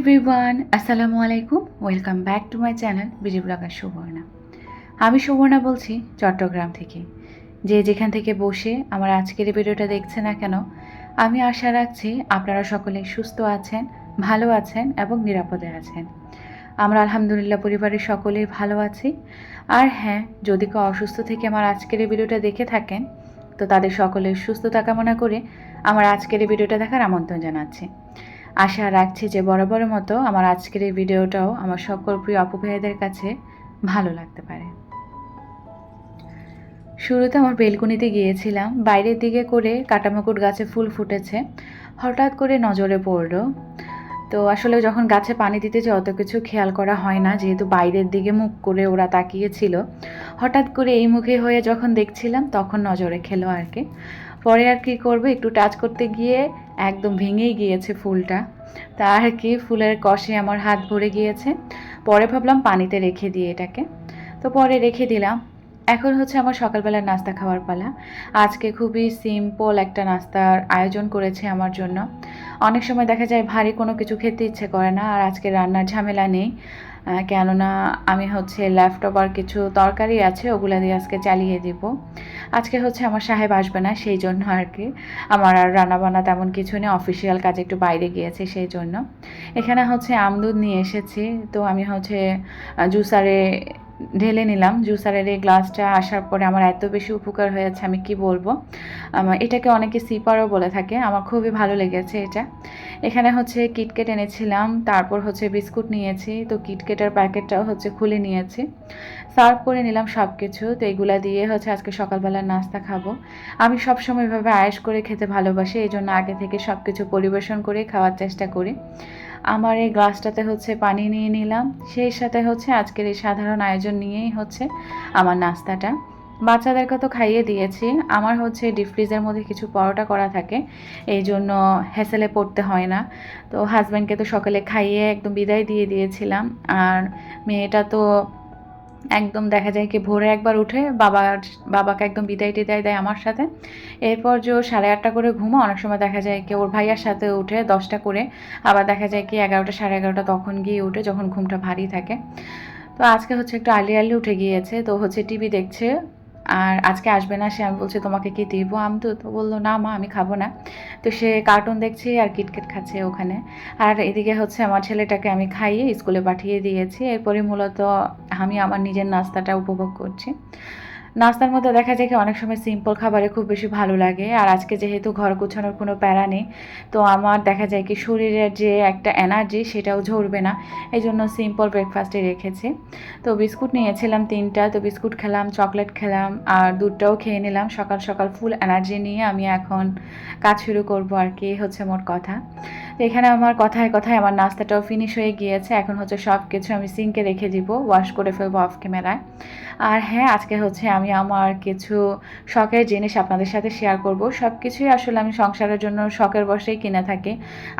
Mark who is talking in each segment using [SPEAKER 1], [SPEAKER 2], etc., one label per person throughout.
[SPEAKER 1] Everyone, আসসালামু আলাইকুম। Welcome back to my channel busy blogger Suborna. আমি সুবর্ণা বলছি চট্টগ্রাম থেকে। যে যেখান থেকে বসে আমার আজকের ভিডিওটা দেখছে না কেন, আমি আশা রাখছি আপনারা সকলে সুস্থ আছেন, ভালো আছেন এবং নিরাপদে আছেন। আমরা আলহামদুলিল্লাহ পরিবারের সকলেই ভালো আছি। আর হ্যাঁ যদি কেউ অসুস্থ থেকে আমার আজকের ভিডিওটা দেখে থাকেন, তো তাদের সকলের সুস্থতা কামনা করে আমার আজকের ভিডিওটা দেখার আমন্ত্রণ জানাচ্ছি। আশা রাখছি যে বরাবরের মতো আমার আজকের এই ভিডিওটাও আমার সকল প্রিয় আপু ভাইয়াদের কাছে ভালো লাগতে পারে। শুরুতে আমার বেলকুনিতে গিয়েছিলাম, বাইরের দিকে করে কাটামাকুট গাছে ফুল ফুটেছে, হঠাৎ করে নজরে পড়ল। তো আসলে যখন গাছে পানি দিতে যে অত কিছু খেয়াল করা হয় না, যেহেতু বাইরের দিকে মুখ করে ওরা তাকিয়েছিল, হঠাৎ করে এই মুখে হয়ে যখন দেখছিলাম, তখন নজরে খেলো আর কি। পরে আর কি করবে, একটু টাচ করতে গিয়ে একদম ভেঙেই গিয়েছে ফুলটা। তা আর কি? ফুলের কষে আমার হাত ভরে গিয়েছে। পরে ভাবলাম পানিতে রেখে দিয়ে এটাকে। তো পরে রেখে দিলাম। এখন হচ্ছে আমার সকালবেলার নাস্তা খাওয়ার পালা। আজকে খুবই সিম্পল একটা নাস্তার আয়োজন করেছে আমার জন্য। অনেক সময় দেখা যায় ভারী কোনো কিছু খেতে ইচ্ছে করে না আর আজকে রান্নার ঝামেলা নেই। কেননা আমি হচ্ছে ল্যাপটপ আর কিছু তরকারি আছে, ওগুলা দিয়ে আজকে চালিয়ে দিব। আজকে হচ্ছে আমার সাহেব আসবে না, সেই জন্য আর কি। আমার আর রান্নাবান্না তেমন কিছু নেই অফিসিয়াল কাজে একটু বাইরে গিয়েছে সেই জন্য। এখানে হচ্ছে আমদুধ নিয়ে এসেছি, তো আমি হচ্ছে জুসারে ঢেলে নিলাম। জুসারের এই গ্লাসটা আসার পরে আমার এত বেশি উপকার হয়েছে, আমি কি বলব? এটাকে অনেকে সিপারও বলে থাকে, আমার খুবই ভালো লেগেছে এটা। এখানে হচ্ছে কিটকেট এনেছিলাম, তারপর হচ্ছে বিস্কুট নিয়েছি, তো কিটকেটের প্যাকেটটাও হচ্ছে খুলে নিয়েছি। সার্ভ করে নিলাম সব কিছু তো এগুলা দিয়ে হচ্ছে আজকে সকালবেলা নাস্তা খাব। আমি সবসময় এভাবে আয়েস করে খেতে ভালোবাসি এই জন্য আগে থেকে সব কিছু পরিবেশন করে খাওয়ার চেষ্টা করি। আমার এই গ্লাসটাতে হচ্ছে পানি নিয়ে নিলাম। সেই সাথে হচ্ছে আজকের এই সাধারণ আয়োজন নিয়েই হচ্ছে আমার নাস্তাটা। বাচ্চাদেরকে তো খাইয়ে দিয়েছি। আমার হচ্ছে ডিপ ফ্রিজের মধ্যে কিছু পরোটা করা থাকে এই জন্য হ্যাসেলে পড়তে হয় না। তো হাজব্যান্ডকে তো সকালে খাইয়ে একদম বিদায় দিয়ে দিয়েছিলাম। আর মেয়েটা তো একদম দেখা যায় কি ভোরে একবার উঠে বাবার বাবাকে একদম বিদায় টিদায় দেয় আমার সাথে। এরপর যে ও সাড়ে আটটা করে ঘুমো অনেক সময় দেখা যায় কি ওর ভাইয়ার সাথে উঠে দশটা করে, আবার দেখা যায় কি এগারোটা, সাড়ে এগারোটা তখন গিয়ে উঠে যখন ঘুমটা ভারী থাকে। তো আজকে হচ্ছে একটু আলি আলি উঠে গিয়েছে, তো হচ্ছে টিভি দেখছে। আর আজকে আসবে না, সে আমি বলছি, তোমাকে কি দিব আমি তো তো বলল, না মা, আমি খাব না। তো সে কার্টুন দেখছে আর কিটকেট খাচ্ছে ওখানে। আর এদিকে হচ্ছে আমার ছেলেটাকে আমি খাইয়ে স্কুলে পাঠিয়ে দিয়েছি। এরপরে মূলত আমি আমার নিজের নাস্তাটা উপভোগ করছি। নাস্তার মধ্যে দেখা যায় কি অনেক সময় সিম্পল খাবারে খুব বেশি ভালো লাগে। আর আজকে যেহেতু ঘর গোছানোর কোনো প্যারা নেই, তো আমার দেখা যায় কি শরীরের যে একটা এনার্জি সেটাও ঝরবে না। এই জন্য সিম্পল ব্রেকফাস্টে রেখেছি। তো বিস্কুট নিয়েছিলাম তিনটা, তো বিস্কুট খেলাম চকলেট খেলাম, আর দুধটাও খেয়ে নিলাম। সকাল সকাল ফুল এনার্জি নিয়ে আমি এখন কাজ শুরু করব আর কি, হচ্ছে মোট কথা। তো এখানে আমার কথায় কথায় আমার নাস্তাটাও ফিনিশ হয়ে গিয়েছে। এখন হচ্ছে সব কিছু আমি সিঙ্কে রেখে দিব ওয়াশ করে ফেলব অফ ক্যামেরায় আর হ্যাঁ আজকে হচ্ছে আমি আমার কিছু শখের জিনিস আপনাদের সাথে শেয়ার করব। সব কিছুই আসলে আমি সংসারের জন্য শখের বসেই কিনে থাকি।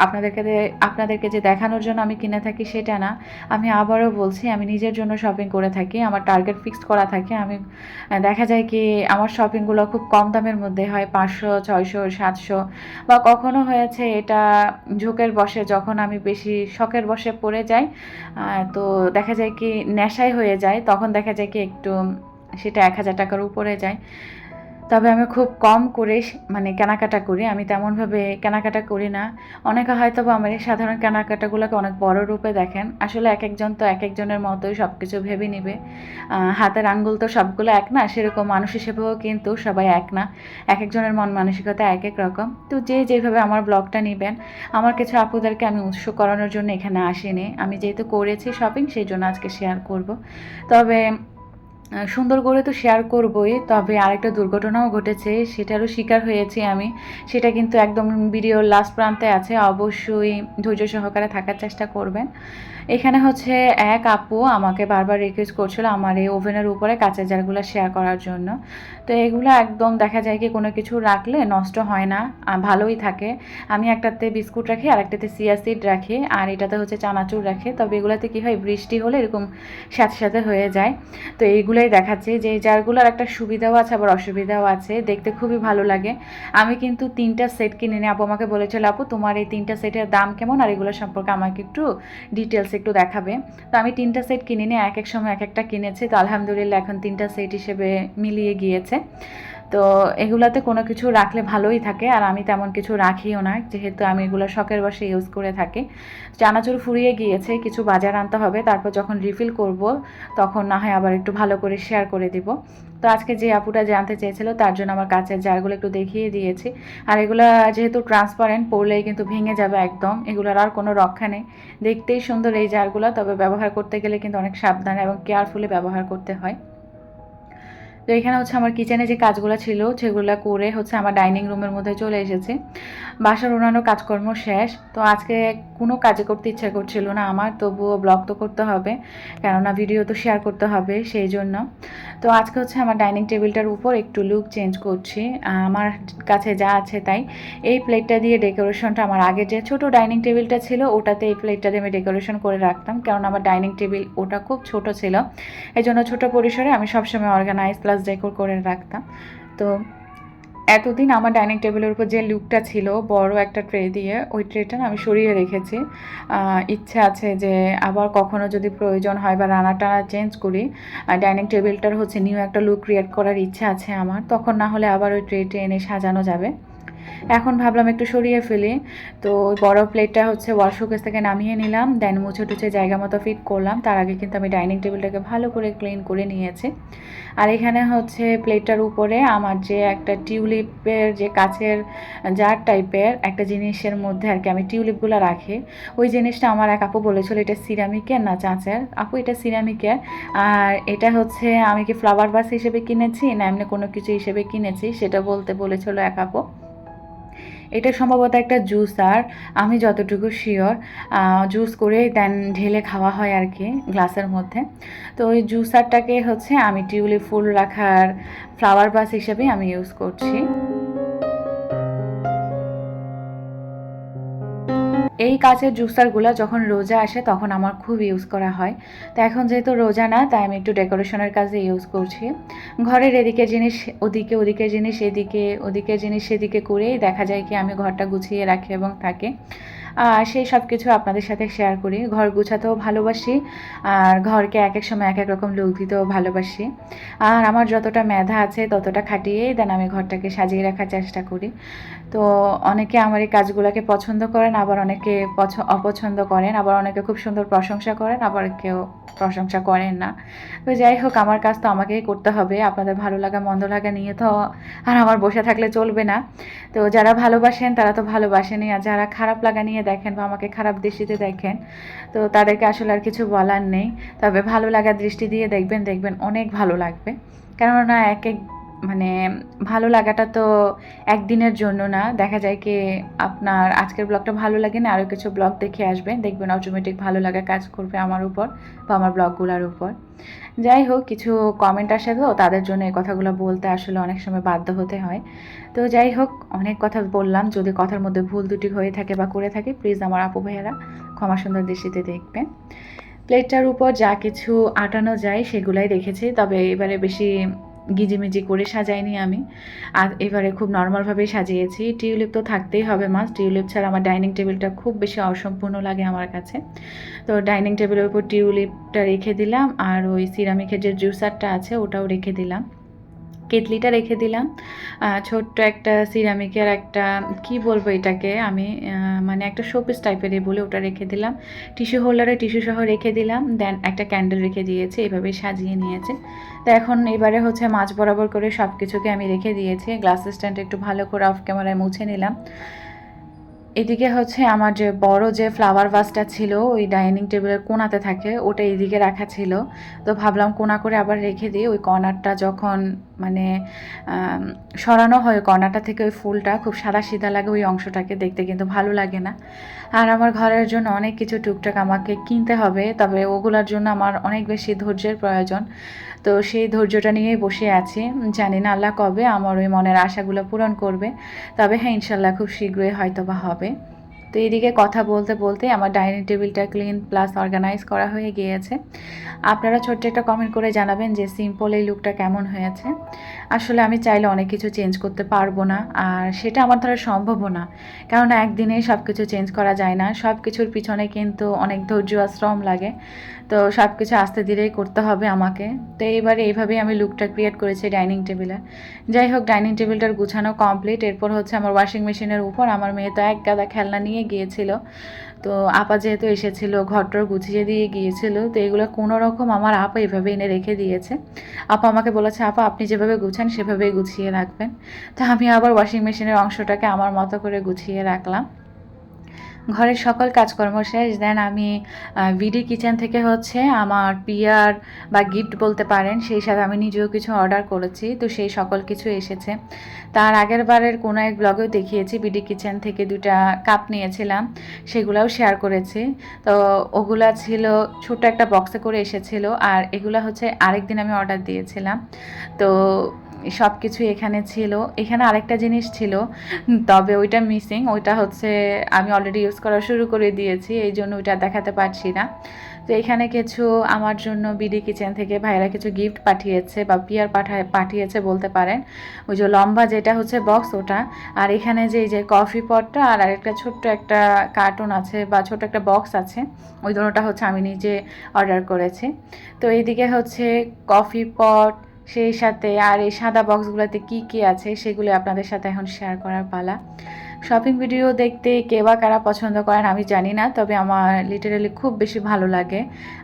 [SPEAKER 1] আপনাদেরকে আপনাদেরকে যে দেখানোর জন্য আমি কিনে থাকি সেটা না। আমি আবারও বলছি, আমি নিজের জন্য শপিং করে থাকি। আমার টার্গেট ফিক্সড করা থাকে। আমি, দেখা যায় কি, আমার শপিংগুলো খুব কম দামের মধ্যে হয়, পাঁচশো, ছয়শো, সাতশো। বা কখনো হয়েছে এটা ঝোঁকের বসে যখন আমি বেশি শখের বসে পড়ে যাই তো দেখা যায় কি নেশাই হয়ে যায়, তখন দেখা যায় কি একটু সেটা এক হাজার টাকার উপরে যায়। তবে আমি খুব কম করে মানে কেনাকাটা করি। আমি তেমনভাবে কেনাকাটা করি না। অনেকে হয়তো বা আমার এই সাধারণ কেনাকাটাগুলোকে অনেক বড় রূপে দেখেন। আসলে এক একজন তো এক একজনের মতোই সব কিছু ভেবে নিবে। হাতের আঙ্গুল তো সবগুলো এক না, সেরকম মানুষ হিসেবেও কিন্তু সবাই এক না। এক একজনের মন মানসিকতা এক এক রকম। তো যে যেভাবে আমার ব্লগটা নেবেন, আমার কিছু আপুদেরকে আমি উৎস করানোর জন্য এখানে আসিনি। আমি যেহেতু করেছি শপিং সেই জন্য আজকে শেয়ার করব। তবে সুন্দর করে তো শেয়ার করবই, তবে আরেকটা দুর্ঘটনাও ঘটেছে, সেটারও শিকার হয়েছি আমি। সেটা কিন্তু একদম ভিডিওর লাস্ট প্রান্তে আছে, অবশ্যই ধৈর্য সহকারে থাকার চেষ্টা করবেন। এখানে হচ্ছে এক আপু আমাকে বারবার রিকোয়েস্ট করছিল আমার এই ওভেনের উপরে কাঁচের জারগুলো শেয়ার করার জন্য। তো এগুলো একদম দেখা যায় কি কোনো কিছু রাখলে নষ্ট হয় না ভালোই থাকে। আমি একটাতে বিস্কুট রাখি আর একটাতে সিয়া সিড রাখি, আর এটাতে হচ্ছে চানাচুর রাখে। তবে এগুলোতে কী হয়, বৃষ্টি হলে এরকম সাথে সাথে হয়ে যায়। তো এইগুলো সেগুলোই দেখাচ্ছি যে জারগুলোর একটা সুবিধাও আছে, আবার অসুবিধাও আছে। দেখতে খুবই ভালো লাগে। আমি কিন্তু তিনটা সেট কিনে নিই আপু আমাকে বলেছিল, আপু, তোমার এই তিনটা সেটের দাম কেমন? আর এগুলো সম্পর্কে আমাকে একটু ডিটেলস একটু দেখাবে। তো আমি তিনটা সেট কিনে নিয়ে এক এক সময় এক একটা কিনেছি। তো আলহামদুলিল্লাহ এখন তিনটা সেট হিসেবে মিলিয়ে গিয়েছে। তো এগুলাতে কোনো কিছু রাখলে ভালোই থাকে, আর আমি তেমন কিছু রাখিও না, যেহেতু আমি এগুলো শখের বসে ইউজ করে থাকি। চানাচুর ফুরিয়ে গিয়েছে, কিছু বাজার আনতে হবে, তারপর যখন রিফিল করব, তখন না হয় আবার একটু ভালো করে শেয়ার করে দিব। তো আজকে যে আপুটা জানতে চেয়েছিল, তার জন্য আমার কাছের জারগুলো একটু দেখিয়ে দিয়েছি। আর এগুলো যেহেতু ট্রান্সপারেন্ট পড়লেই কিন্তু ভেঙে যাবে একদম, এগুলোর আর কোনো রক্ষা নেই। দেখতেই সুন্দর এই জারগুলো, তবে ব্যবহার করতে গেলে কিন্তু অনেক সাবধানে এবং কেয়ারফুলি ব্যবহার করতে হয়। তো এখানে হচ্ছে আমার কিচেনে যে কাজগুলো ছিল, সেগুলো করে হচ্ছে আমার ডাইনিং রুমের মধ্যে চলে এসেছি। বাসার অন্যান্য কাজকর্ম শেষ, তো আজকে কোনো কাজে করতে ইচ্ছা করছিল না আমার, তবুও ব্লগ তো করতে হবে, কেননা ভিডিও তো শেয়ার করতে হবে, সেই জন্য। তো আজকে হচ্ছে আমার ডাইনিং টেবিলটার উপর একটু লুক চেঞ্জ করছি। আমার কাছে যা আছে তাই। এই প্লেটটা দিয়ে ডেকোরেশনটা আমার আগে যে ছোট ডাইনিং টেবিলটা ছিল, ওটাতে এই প্লেটটা দিয়ে আমি ডেকোরেশন করে রাখতাম। কারণ আমার ডাইনিং টেবিল ওটা খুব ছোট ছিল। এই জন্য ছোটো পরিসরে আমি সবসময় অর্গানাইজ প্লাস ডেকোর করে রাখতাম। তো এতদিন আমার ডাইনিং টেবিলের উপর যে লুকটা ছিল, বড় একটা ট্রে দিয়ে, ওই ট্রেটা আমি সরিয়ে রেখেছি। ইচ্ছা আছে যে আবার কখনো যদি প্রয়োজন হয় বা রান্না টানা চেঞ্জ করি ডাইনিং টেবিলটার হচ্ছে নিউ একটা লুক ক্রিয়েট করার ইচ্ছা আছে আমার, তখন না হলে আবার ওই ট্রেটে এনে সাজানো যাবে। এখন ভাবলাম একটু সরিয়ে ফেলি। তো বড় প্লেটটা হচ্ছে ওয়াশ শোকেস থেকে নামিয়ে নিলাম দেন মুছে টুছে জায়গা মতো ফিট করলাম। তার আগে কিন্তু আমি ডাইনিং টেবিলটাকে ভালো করে ক্লিন করে নিয়েছি। আর এখানে হচ্ছে প্লেটটার উপরে আমার যে একটা টিউলিপের যে কাছের জার টাইপের একটা জিনিসের মধ্যে আর কি আমি টিউলিপগুলো রাখি। ওই জিনিসটা আমার এক আপু বলেছিল, এটা সিরামিকের না চাঁচের? আপু, এটা সিরামিকের আর এটা হচ্ছে আমি কি ফ্লাওয়ার বাস হিসেবে কিনেছি না এমনি কোনো কিছু হিসেবে কিনেছি? সেটা বলতে বলেছিল এক আপু। এটা সম্ভবত একটা জুস, আর আমি যতটুকু শিওর জুস করে দেন ঢেলে খাওয়া হয় আর কি, গ্লাসের মধ্যে। তো ওই জুসারটাকে হচ্ছে আমি টিউলিপ ফুল রাখার ফ্লাওয়ার বাস হিসেবে আমি ইউজ করছি। এই কাচের জুসারগুলো যখন রোজা আসে তখন আমার খুব ইউজ করা হয়। তো এখন যেহেতু রোজা না, তাই আমি একটু ডেকোরেশনের কাজে ইউজ করছি। ঘরের এদিকে জিনিস, ওদিকে ওদিকে জিনিস, এদিকে ওদিকে জিনিস, সেদিকে করেই দেখা যায় কি আমি ঘরটা গুছিয়ে রাখি এবং থাকে। সেই সব কিছু আপনাদের সাথে শেয়ার করি। ঘর গুছাতেও ভালোবাসি, আর ঘরকে এক এক সময় এক এক রকম লুক দিতেও ভালোবাসি। আর আমার যতটা মেধা আছে ততটা খাটিয়েই দেন আমি ঘরটাকে সাজিয়ে রাখার চেষ্টা করি। তো অনেকে আমার এই কাজগুলোকে পছন্দ করেন, আবার অনেকে অপছন্দ করেন, আবার অনেকে খুব সুন্দর প্রশংসা করেন, আবার কেউ প্রশংসা করেন না। তো যাই হোক, আমার কাজ তো আমাকেই করতে হবে, আপনাদের ভালো লাগা, মন্দ লাগা নিয়ে তো আর আমার বসে থাকলে চলবে না। তো যারা ভালোবাসেন তারা তো ভালোবাসেনি আর যারা খারাপ লাগা নিয়ে দেখেন বা আমাকে খারাপ দৃষ্টিতে দেখেন। তো তাদেরকে আসলে আর কিছু বলার নেই। তবে ভালো লাগার দৃষ্টি দিয়ে দেখবেন দেখবেন অনেক ভালো লাগবে। কেননা এক এক মানে ভালো লাগাটা তো একদিনের জন্য না। দেখা যায় কি আপনার আজকের ব্লগটা ভালো লাগে না আরও কিছু ব্লগ দেখে আসবেন। দেখবেন অটোমেটিক ভালো লাগা কাজ করবে আমার উপর বা আমার ব্লগগুলোর উপর। যাই হোক, কিছু কমেন্ট আসে তো তাদের জন্য এই কথাগুলো বলতে আসলে অনেক সময় বাধ্য হতে হয়। তো যাই হোক, অনেক কথা বললাম। যদি কথার মধ্যে ভুল দুটি হয়ে থাকে বা করে থাকে প্লিজ আমার আপু ভাইয়েরা ক্ষমা সুন্দর দৃষ্টিতে দেখবেন। প্লেটটার উপর যা কিছু আটানো যায় সেগুলাই রেখেছি তবে এবারে বেশি গিজিমিজি করে সাজাইনি আমি। আর এবারে খুব নর্মালভাবেই সাজিয়েছি। টিউলিপ তো থাকতেই হবে মাস টিউলিপ ছাড়া আমার ডাইনিং টেবিলটা খুব বেশি অসম্পূর্ণ লাগে আমার কাছে। তো ডাইনিং টেবিলের উপর টিউলিপটা রেখে দিলাম আর ওই সিরামিকের যে জুসারটা আছে ওটাও রেখে দিলাম। কেতলিটা রেখে দিলাম। ছোট্ট একটা সিরামিকের একটা, কি বলব এটাকে? আমি মানে একটা শোপিস টাইপের বলে ওটা রেখে দিলাম। টিস্যু হোল্ডারে টিস্যু সহ রেখে দিলাম। দেন একটা ক্যান্ডেল রেখে দিয়েছে এভাবে সাজিয়ে নিয়েছে। তো এখন এবারে হচ্ছে মাছ বরাবর করে সব কিছুকে আমি রেখে দিয়েছি। গ্লাস স্ট্যান্ড একটু ভালো করে অফ ক্যামেরায় মুছে নিলাম। এদিকে হচ্ছে আমার যে বড় যে ফ্লাওয়ার ভাসটা ছিল, ওই ডাইনিং টেবিলের কোনাতে থাকে, ওটা এদিকে রাখা ছিল। তো ভাবলাম কোনা করে আবার রেখে দিই। ওই কর্নারটা যখন মানে সরানো হয় কর্নারটা থেকে ওই ফুলটা খুব সাদা সিধা লাগে ওই অংশটাকে দেখতে, কিন্তু ভালো লাগে না। আর আমার ঘরের জন্য অনেক কিছু টুকটাক আমাকে কিনতে হবে, তবে ওগুলোর জন্য আমার অনেক বেশি ধৈর্যের প্রয়োজন। তো সেই ধৈর্যটা নিয়েই বসে আছি। জানি না আল্লাহ কবে আমার ওই মনের আশাগুলো পূরণ করবে। তবে হ্যাঁ ইনশাল্লাহ খুব শীঘ্রই হয়তো বা হবে। তো এইদিকে কথা বলতে বলতে আমার ডাইনিং টেবিলটা ক্লিন প্লাস অর্গানাইজ করা হয়ে গিয়েছে। আপনারা ছোট্ট একটা কমেন্ট করে জানাবেন যে সিম্পল এই লুকটা কেমন হয়েছে। আসলে আমি চাইলে অনেক কিছু চেঞ্জ করতে পারব না, আর সেটা আমার দ্বারা সম্ভবও না। কেননা একদিনে সব কিছু চেঞ্জ করা যায় না সব কিছুর পিছনে কিন্তু অনেক ধৈর্য আর শ্রম লাগে। তো সব কিছু আস্তে ধীরেই করতে হবে আমাকে। তো এইবারে এইভাবেই আমি লুকটা ক্রিয়েট করেছি ডাইনিং টেবিলে যাই হোক ডাইনিং টেবিলটার গুছানো কমপ্লিট এরপর হচ্ছে আমার ওয়াশিং মেশিনের উপর। আমার মেয়ে তো এক গাদা খেলনা নিয়ে গিয়েছিল। তো আপা যেহেতু এসেছিল ঘরটর গুছিয়ে দিয়ে গিয়েছিল, তো এগুলো কোনো রকম আমার আপা এভাবে এনে রেখে দিয়েছে। আপা আমাকে বলেছে, আপা, আপনি যেভাবে গুছান সেভাবেই গুছিয়ে রাখবেন। তো আমি আবার ওয়াশিং মেশিনের অংশটাকে আমার মতো করে গুছিয়ে রাখলাম। ঘরের সকল কাজকর্ম শেষ দেন আমি ভিডি কিচেন থেকে হচ্ছে আমার পিয়ার বা গিফট বলতে পারেন, সেই সাথে আমি নিজেও কিছু অর্ডার করেছি, তো সেই সকল কিছু এসেছে। তার আগের বারের কোনো এক ব্লগেও দেখিয়েছি বিডি কিচেন থেকে দুটা কাপ নিয়েছিলাম, সেগুলোও শেয়ার করেছি। তো ওগুলা ছিল ছোট একটা বক্সে করে এসেছিল, আর এগুলা হচ্ছে আরেকদিন আমি অর্ডার দিয়েছিলাম। তো সব কিছু এখানে ছিল। এখানে আরেকটা জিনিস ছিল তবে ওইটা মিসিং ওইটা হচ্ছে আমি অলরেডি ইউজ করা শুরু করে দিয়েছি, এই জন্য ওইটা দেখাতে পারছি না। তো এখানে কিছু আমার জন্য বিডি কিচেন থেকে ভাইরা কিছু গিফট পাঠিয়েছে বা পিয়ার পাঠায়, পাঠিয়েছে বলতে পারেন। ওই যে লম্বা যেটা হচ্ছে বক্স ওটা, আর এখানে যে, এই যে কফি পটটা আর আরেকটা ছোট্ট একটা কার্টুন আছে বা ছোট একটা বক্স আছে, ওই দুটোটা হচ্ছে আমি নিজে অর্ডার করেছি। তো এইদিকে হচ্ছে কফি পট সেই সাথে আর এই সাদা বক্সগুলোতে কি কি আছে সেগুলো আপনাদের সাথে এখন শেয়ার করার পালা। শপিং ভিডিও দেখতে কে বা কারা পছন্দ করেন আমি জানি না, তবে আমার লিটারেলি খুব বেশি ভালো লাগে।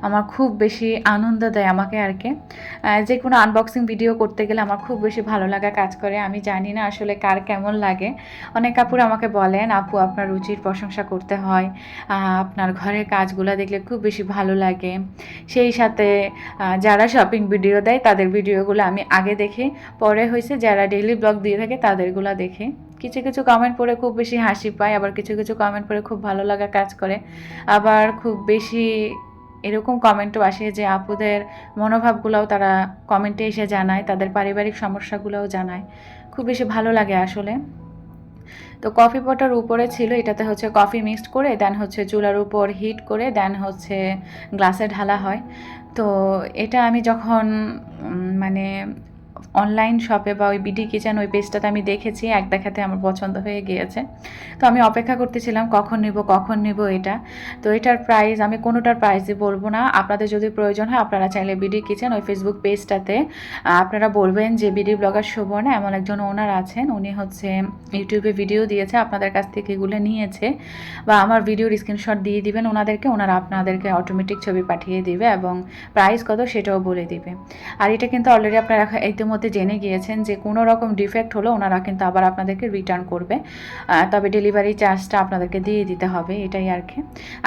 [SPEAKER 1] আমার খুব বেশি আনন্দ দেয় আমাকে আর কি। যে কোনো আনবক্সিং ভিডিও করতে গেলে আমার খুব বেশি ভালো লাগা কাজ করে, আমি জানি না আসলে কার কেমন লাগে। অনেক কাপুর আমাকে বলেন, আপু, আপনার রুচির প্রশংসা করতে হয় আপনার ঘরের কাজগুলো দেখলে খুব বেশি ভালো লাগে। সেই সাথে যারা শপিং ভিডিও দেয়, তাদের ভিডিওগুলো আমি আগে দেখি, পরে হয়েছে যারা ডেইলি ব্লগ দিয়ে থাকে, তাদেরগুলো দেখে। কিছু কিছু কমেন্ট পড়ে খুব বেশি হাসি পায়, আবার কিছু কিছু কমেন্ট পড়ে খুব ভালো লাগা কাজ করে। আবার খুব বেশি এরকম কমেন্টও আসে যে আপুদের মনোভাবগুলোও তারা কমেন্টে এসে জানায়, তাদের পারিবারিক সমস্যাগুলোও জানায়। খুব বেশি ভালো লাগে আসলে। তো কফি পটার উপরে ছিল, এটাতে হচ্ছে কফি মিক্সড করে দেন হচ্ছে চুলার উপর হিট করে দেন হচ্ছে গ্লাসে ঢালা হয়। তো এটা আমি যখন মানে অনলাইন শপে বা ওই বিডি কিচেন ওই পেজটাতে আমি দেখেছি, এক দেখাতে আমার পছন্দ হয়ে গিয়েছে। তো আমি অপেক্ষা করতেছিলাম, কখন নিব কখন নিব এটা? তো এটার প্রাইস আমি কোনোটার প্রাইসই বলব না। আপনাদের যদি প্রয়োজন হয়, আপনারা চাইলে বিডি কিচেন ওই ফেসবুক পেজটাতে আপনারা বলবেন যে বিডি ব্লগার সুবর্ণা এমন একজন ওনার আছেন। উনি হচ্ছে ইউটিউবে ভিডিও দিয়েছে, আপনাদের কাছ থেকে এগুলো নিয়েছে বা আমার ভিডিওর স্ক্রিনশট দিয়ে দিবেন, ওনাদেরকে, ওনারা আপনাদেরকে অটোমেটিক ছবি পাঠিয়ে দিবে এবং প্রাইস কত সেটাও বলে দিবে। আর এটা কিন্তু অলরেডি আপনারা ইতিমধ্যে মধ্যে জেনে গিয়েছেন যে কোনো রকম ডিফেক্ট হলো ওনারা কিন্তু আবার আপনাদেরকে রিটার্ন করবে। তবে ডেলিভারি চার্জটা আপনাদেরকে দিয়ে দিতে হবে, এটাই আর কি।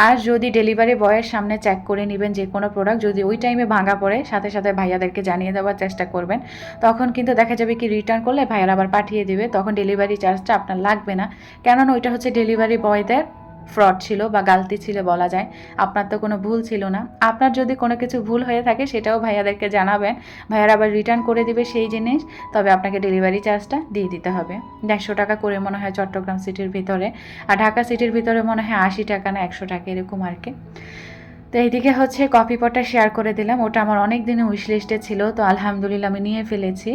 [SPEAKER 1] আর যদি ডেলিভারি বয়ের সামনে চেক করে নেবেন যে কোনো প্রোডাক্ট যদি ওই টাইমে ভাঙা পড়ে, সাথে সাথে ভাইয়াদেরকে জানিয়ে দেওয়ার চেষ্টা করবেন, তখন কিন্তু দেখা যাবে কি রিটার্ন করলে ভাইয়ারা আবার পাঠিয়ে দিবে, তখন ডেলিভারি চার্জটা আপনার লাগবে না। কেননা ওইটা হচ্ছে ডেলিভারি বয়দের ফ্রড ছিল বা গালতি ছিল বলা যায়। আপনার তো কোনো ভুল ছিল না। আপনার যদি কোনো কিছু ভুল হয়ে থাকে সেটাও ভাইয়াদেরকে জানাবেন। ভাইয়ারা আবার রিটার্ন করে দিবে সেই জিনিস। তবে আপনাকে ডেলিভারি চার্জটা দিয়ে দিতে হবে। দেড়শো টাকা করে মনে হয় চট্টগ্রাম সিটির ভিতরে। আর ঢাকা সিটির ভিতরে মনে হয় আশি টাকা না একশো টাকা এরকম আর কি। তো এইদিকে হচ্ছে কপি পটটা শেয়ার করে দিলাম। ওটা আমার অনেক দিনে উইশ লিস্টে ছিল। তো আলহামদুলিল্লাহ আমি নিয়ে ফেলেছি।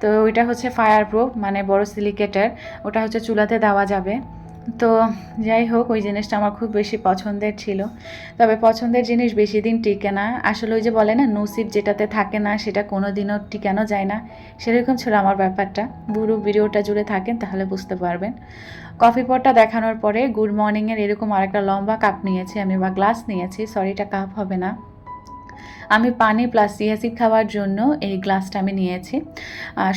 [SPEAKER 1] তো ওইটা হচ্ছে ফায়ার প্রুফ মানে বড় সিলিকেটের ওটা হচ্ছে চুলাতে দেওয়া যাবে। তো যাই হোক, ওই জিনিসটা আমার খুব বেশি পছন্দের ছিল। তবে পছন্দের জিনিস বেশি দিন টিকে না। আসলে ওই যে বলে না, নসিব যেটাতে থাকে না, সেটা কোনো দিনও টিকানো যায় না। সেরকম ছিল আমার ব্যাপারটা। পুরো ভিডিওটা জুড়ে থাকেন, তাহলে বুঝতে পারবেন। কফি পটটা দেখানোর পরে গুড মর্নিংয়ের এরকম আরেকটা লম্বা কাপ নিয়েছি, আমি বা গ্লাস নিয়েছি। সরি, এটা কাপ হবে না। আমি পানি প্লাস সিয়াসিড খাওয়ার জন্য এই গ্লাসটা আমি নিয়েছি।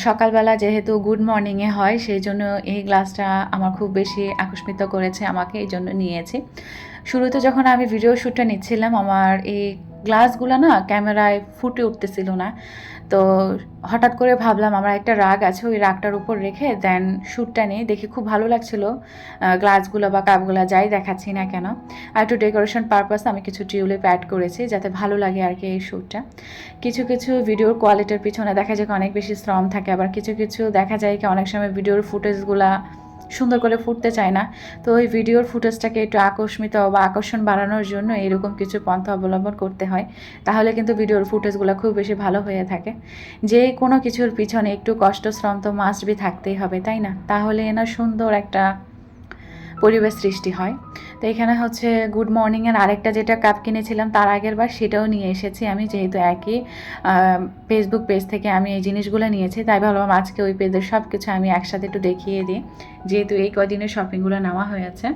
[SPEAKER 1] সকালবেলা যেহেতু গুড মর্নিংয়ে হয়, সেই জন্য এই গ্লাসটা আমার খুব বেশি আকস্মিত করেছে, আমাকে এই জন্য নিয়েছি। শুরুতে যখন আমি ভিডিও শ্যুটটা নিচ্ছিলাম, আমার এই গ্লাসগুলো না ক্যামেরায় ফুটে উঠতেছিল না। তো হঠাৎ করে ভাবলাম, আমার একটা রাগ আছে, ওই রাগটার উপর রেখে দেন শ্যুটটা নিয়ে দেখে খুব ভালো লাগছিল। গ্লাসগুলো বা কাপগুলো যাই দেখাচ্ছি না কেন। আর একটু ডেকোরেশন পারপাস আমি কিছু টিউলিপ অ্যাড করেছি যাতে ভালো লাগে আর কি এই শ্যুটটা কিছু কিছু ভিডিওর কোয়ালিটির পিছনে দেখা যায় অনেক বেশি শ্রম থাকে, আবার কিছু কিছু দেখা যায় কি অনেক সময় ভিডিওর ফুটেজগুলা সুন্দর করে ফুটতে চায় না। তো ওই ভিডিওর ফুটেজটাকে একটু আকস্মিত বা আকর্ষণ বাড়ানোর জন্য এরকম কিছু পন্থা অবলম্বন করতে হয়। তাহলে কিন্তু ভিডিওর ফুটেজগুলো খুব বেশি ভালো হয়ে থাকে। যে কোনো কিছুর পিছনে একটু কষ্ট শ্রম তো মাস্ট বি থাকতেই হবে, তাই না? তাহলে এনার সুন্দর একটা পরিবেশ সৃষ্টি হয়। তো এখানে হচ্ছে গুড মর্নিংয়ের আরেকটা যেটা কাপ কিনেছিলাম, তার আগের বার সেটাও নিয়ে এসেছি। আমি যেহেতু একই ফেসবুক পেজ থেকে আমি এই জিনিসগুলো নিয়েছি, তাই ভাবলাম আজকে ওই পেজের সব কিছু আমি একসাথে একটু দেখিয়ে দিই। যেহেতু এই কদিনের শপিংগুলো নেওয়া হয়েছে।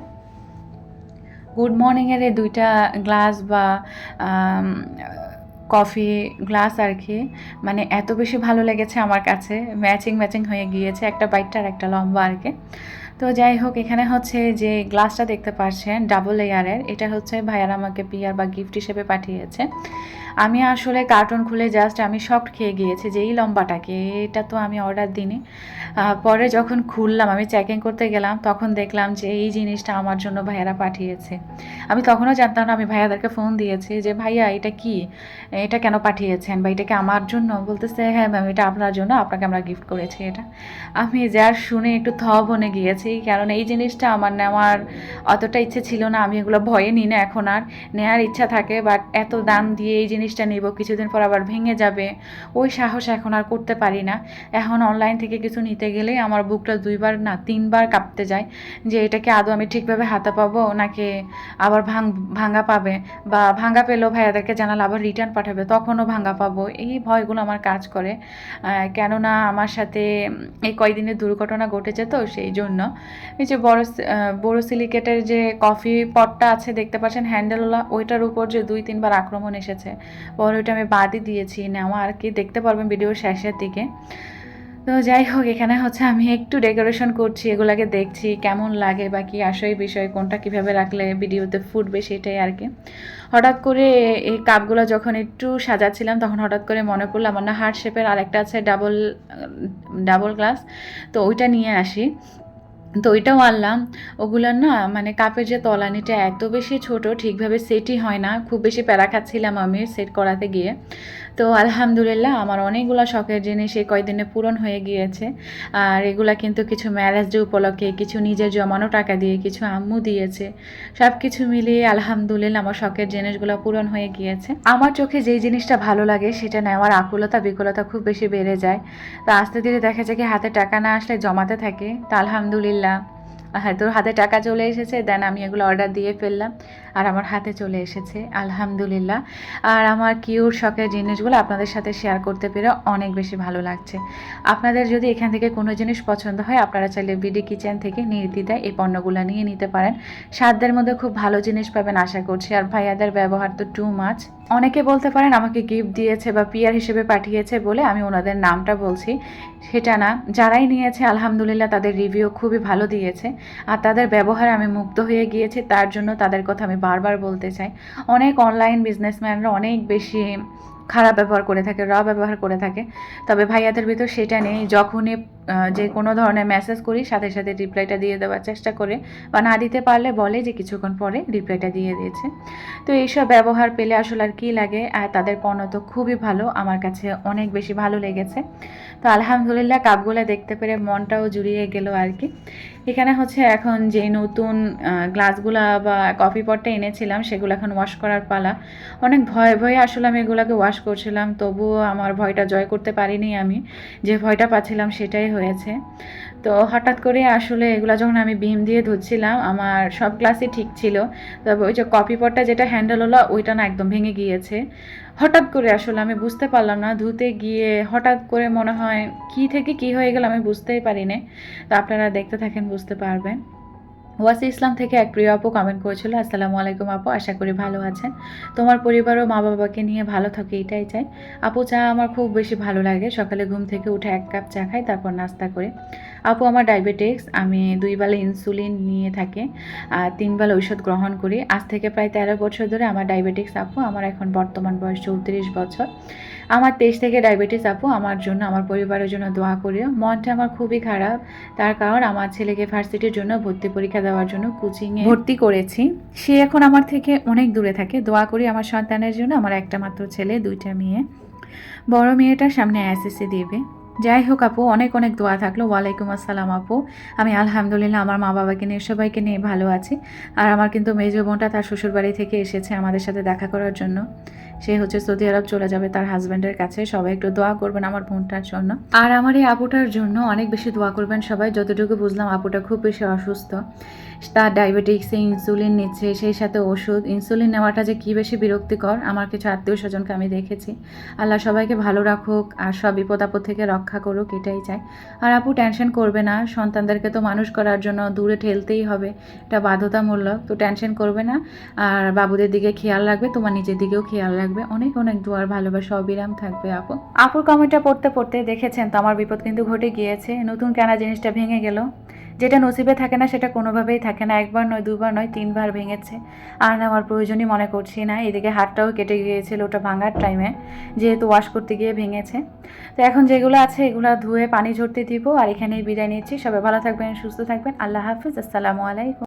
[SPEAKER 1] গুড মর্নিংয়ের এই দুইটা গ্লাস বা কফি গ্লাস আর কি মানে এত বেশি ভালো লেগেছে আমার কাছে। ম্যাচিং ম্যাচিং হয়ে গিয়েছে, একটা বাইটটা আর একটা লম্বা আর কি। তো যাই হোক, এখানে হচ্ছে যে গ্লাসটা দেখতে পাচ্ছেন ডাবল লেয়ারের এটা হচ্ছে ভাইয়ার আমাকে পিয়ার বা গিফট হিসেবে পাঠিয়েছে। আমি আসলে কার্টুন খুলে জাস্ট আমি শখ খেয়ে গিয়েছি যে এই লম্বাটাকে এটা তো আমি অর্ডার আহ, পরে যখন খুললাম আমি চেকিং করতে গেলাম তখন দেখলাম যে এই জিনিসটা আমার জন্য ভাইয়ারা পাঠিয়েছে। আমি তখনও জানতাম না আমি ভাইয়াদেরকে ফোন দিয়েছি যে ভাইয়া এটা কি? এটা কেন পাঠিয়েছেন বা এটাকে আমার জন্য? বলতেছে হ্যাঁ ম্যাম এটা আপনার জন্য আপনাকে আমরা গিফট করেছি এটা। আমি যার শুনে একটু থ বনে গিয়েছি কারণ এই জিনিসটা আমার নেওয়ার অতটা ইচ্ছে ছিল না আমি এগুলো ভয়ে নিই না এখন আর নেওয়ার ইচ্ছা থাকে বাট এত দাম দিয়ে এই জিনিসটা নিব, কিছুদিন পর আবার ভেঙে যাবে। ওই সাহস এখন আর করতে পারি না। এখন অনলাইন থেকে কিছু নিতে গেলেই আমার বুকটা দুইবার না, তিনবার কাঁপতে যায় যে এটাকে আদৌ আমি ঠিকভাবে হাতে পাবো নাকি আবার ভাঙ ভাঙা পাবে? বা ভাঙা পেলেও ভাইয়াদেরকে জানালে আবার রিটার্ন পাঠাবে, তখনও ভাঙা পাবো? এই ভয়গুলো আমার কাজ করে। কেননা আমার সাথে এই কয়দিনের দুর্ঘটনা ঘটেছে তো সেই জন্য। এই যে বড় সি- বড় সিলিকেটের যে কফি পটটা আছে, দেখতে পাচ্ছেন? হ্যান্ডেলওয়ালা ওইটার উপর যে দুই তিনবার আক্রমণ এসেছে। পরে ওইটা আমি বাদই দিয়েছি নেওয়া আর কি, দেখতে পারবেন ভিডিওর শেষের দিকে। তো যাই হোক, এখানে হচ্ছে আমি একটু ডেকোরেশন করছি, এগুলাকে দেখছি, কেমন লাগে বা কি আসই বিষয়, কোনটা কীভাবে রাখলে ভিডিওতে ফুটবে সেটাই আর কি। হঠাৎ করে এই কাপগুলো যখন একটু সাজাচ্ছিলাম, তখন হঠাৎ করে মনে পড়ল, আমার না হার্ট শেপের আরেকটা আছে ডাবল ডাবল গ্লাস তো ওইটা নিয়ে আসি। তো ওইটাও আনলাম। ওগুলোর না মানে কাপের যে তলানিটা এত বেশি ছোট, ঠিকভাবে সেটই হয় না। খুব বেশি প্যারা খাচ্ছিলাম আমি সেট করাতে গিয়ে। তো আলহামদুলিল্লাহ আমার অনেকগুলো শখের জিনিস এই কয়দিনে পূরণ হয়ে গিয়েছে। আর এগুলা কিন্তু কিছু ম্যারেজ ডে উপলক্ষে, কিছু নিজের জমানো টাকা দিয়ে, কিছু আম্মু দিয়েছে। সব কিছু মিলিয়ে আলহামদুলিল্লাহ আমার শখের জিনিসগুলো পূরণ হয়ে গিয়েছে। আমার চোখে যেই জিনিসটা ভালো লাগে সেটা নেওয়ার আকুলতা, বিকুলতা খুব বেশি বেড়ে যায়। তো আস্তে ধীরে দেখা যায় কি হাতে টাকা না আসলে জমাতে থাকে। তা আলহামদুলিল্লাহ হ্যাঁ তোর হাতে টাকা চলে এসেছে, দেন আমি এগুলো অর্ডার দিয়ে ফেললাম। আর আমার হাতে চলে এসেছে, আলহামদুলিল্লাহ। আর আমার কিউর শখের জিনিসগুলো আপনাদের সাথে শেয়ার করতে পেরে অনেক বেশি ভালো লাগছে। আপনাদের যদি এখান থেকে কোনো জিনিস পছন্দ হয়, আপনারা চাইলে বিডি কিচেন থেকে নির্দ্বিধায় এই পণ্যগুলো নিয়ে নিতে পারেন। সাধ্যের মধ্যে খুব ভালো জিনিস পাবেন, আশা করছি। আর ভাইয়াদের ব্যবহার তো টু মাছ অনেকে বলতে পারেন, আমাকে গিফট দিয়েছে বা পিয়ার হিসেবে পাঠিয়েছে বলে আমি ওনাদের নামটা বলছি। সেটা না। যারাই নিয়েছে, আলহামদুলিল্লাহ তাদের রিভিউ খুবই ভালো দিয়েছে। আর তাদের ব্যবহারে আমি মুগ্ধ হয়ে গিয়েছি, তার জন্য তাদের কথা আমি বারবার বলতে চাই। অনেক অনলাইন বিজনেসম্যানরা অনেক বেশি খারাপ ব্যবহার করে থাকে র ব্যবহার করে থাকে। তবে ভাইয়াদের ভিতর সেটা নেই, যখনই যে কোনো ধরনের মেসেজ করি, সাথে সাথে রিপ্লাইটা দিয়ে দেওয়ার চেষ্টা করে বা না দিতে পারলে বলে যে কিছুক্ষণ পরে রিপ্লাইটা দিয়ে দিয়েছে। তো এইসব ব্যবহার পেলে আসলে আর কী লাগে? আর তাদের পণ্য তো খুবই ভালো, আমার কাছে অনেক বেশি ভালো লেগেছে। তো আলহামদুলিল্লাহ কাপগুলো দেখতে পেরে মনটাও জুড়িয়ে গেল আর কি। এখানে হচ্ছে এখন যে নতুন গ্লাসগুলা বা কফি পটটা এনেছিলাম, সেগুলো এখন ওয়াশ করার পালা। অনেক ভয়ে ভয়ে আসলে আমি এগুলোকে ওয়াশ করছিলাম, তবুও আমার ভয়টা জয় করতে পারিনি আমি। যে ভয়টা পাচ্ছিলাম সেটাই হয়েছে। তো হঠাৎ করে আসলে এগুলো যখন আমি বিম দিয়ে ধুচ্ছিলাম, আমার সব গ্লাসই ঠিক ছিল। তবে ওই যে কফি পটটা যেটা হ্যান্ডেল হলো, ওইটা না একদম ভেঙে গিয়েছে। হঠাৎ করে আসলে আমি বুঝতে পারলাম না, ধুতে গিয়ে হঠাৎ করে মনে হয় কি থেকে কি হয়ে গেল আমি বুঝতেই পারি না তো আপনারা দেখতে থাকেন, বুঝতে পারবেন। ওয়াসি ইসলাম থেকে এক প্রিয় আপু কমেন্ট করেছিল, আসসালামু আলাইকুম আপু, আশা করি ভালো আছেন। তোমার পরিবার ও মা বাবাকে নিয়ে ভালো থাকে, এটাই চাই। আপু চা আমার খুব বেশি ভালো লাগে। সকালে ঘুম থেকে উঠে এক কাপ চা খাই, তারপর নাস্তা করে। আপু আমার ডায়াবেটিক্স আমি দুই বেলা ইনসুলিন নিয়ে থাকি, আর তিন বেলা ঔষধ গ্রহণ করি। আজ থেকে প্রায় তেরো বছর ধরে আমার ডায়াবেটিক্স আপু, আমার এখন বর্তমান বয়স চৌত্রিশ বছর। আমার তেইশ থেকে ডায়াবেটিস আপু, আমার জন্য, আমার পরিবারের জন্য দোয়া করিও। মনটা আমার খুবই খারাপ। তার কারণ আমার ছেলেকে ভার্সিটির জন্য ভর্তি পরীক্ষা দেওয়ার জন্য কোচিংয়ে ভর্তি করেছি। সে এখন আমার থেকে অনেক দূরে থাকে। দোয়া করি আমার সন্তানের জন্য, আমার একটা মাত্র ছেলে, দুইটা মেয়ে। বড় মেয়েটার সামনে এসএসসি দেবে। যাই হোক আপু, অনেক অনেক দোয়া থাকল। ওয়ালাইকুম আসসালাম আপু। আমি আলহামদুলিল্লাহ আমার মা বাবাকে নিয়ে, সবাইকে নিয়ে ভালো আছি। আর আমার কিন্তু মেজো বোনটা তার শ্বশুরবাড়ি থেকে এসেছে আমাদের সাথে দেখা করার জন্য। সে হচ্ছে সৌদি আরব চলে যাবে তার হাজব্যান্ডের কাছে। সবাই একটু দোয়া করবেন আমার বোনটার জন্য। আর আমার এই আপুটার জন্য অনেক বেশি দোয়া করবেন সবাই। যতটুকু বুঝলাম আপুটা খুব বেশি অসুস্থ। তার ডায়াবেটিক্সে, ইনসুলিন নিচ্ছে, সেই সাথে ওষুধ। ইনসুলিন নেওয়াটা যে কী বেশি বিরক্তিকর, আমার কিছু আত্মীয় স্বজনকে আমি দেখেছি। আল্লাহ সবাইকে ভালো রাখুক আর সব বিপদ আপদ থেকে রক্ষা করুক, এটাই চাই। আর আপু টেনশন করবে না, সন্তানদেরকে তো মানুষ করার জন্য দূরে ঠেলতেই হবে, এটা বাধ্যতামূলক, তো টেনশন করবে না। আর বাবুদের দিকে খেয়াল রাখবে, তোমার নিজের দিকেও খেয়াল রাখবে। অনেক অনেক দোয়ার ভালোবাসা, অবিরাম থাকবে আপু। আপুর কমেন্টটা পড়তে পড়তে দেখেছেন তো, আমার বিপদ কিন্তু ঘটে গিয়েছে, নতুন কেনা জিনিসটা ভেঙে গেল। যেটা নসিবে থাকে না, সেটা কোনোভাবেই থাকে না। একবার নয়, দুবার নয়, তিনবার ভেঙেছে। আর না, আমার প্রয়োজনই মনে করছি না। এদিকে হাতটাও কেটে গিয়েছিল ওটা ভাঙার টাইমে যেহেতু ওয়াশ করতে গিয়ে ভেঙেছে। তো এখন যেগুলো আছে, এগুলো ধুয়ে পানি ঝরতে দিব। আর এখানেই বিদায় নিচ্ছি। সবাই ভালো থাকবেন, সুস্থ থাকবেন। আল্লাহ হাফিজ। আসসালামু আলাইকুম।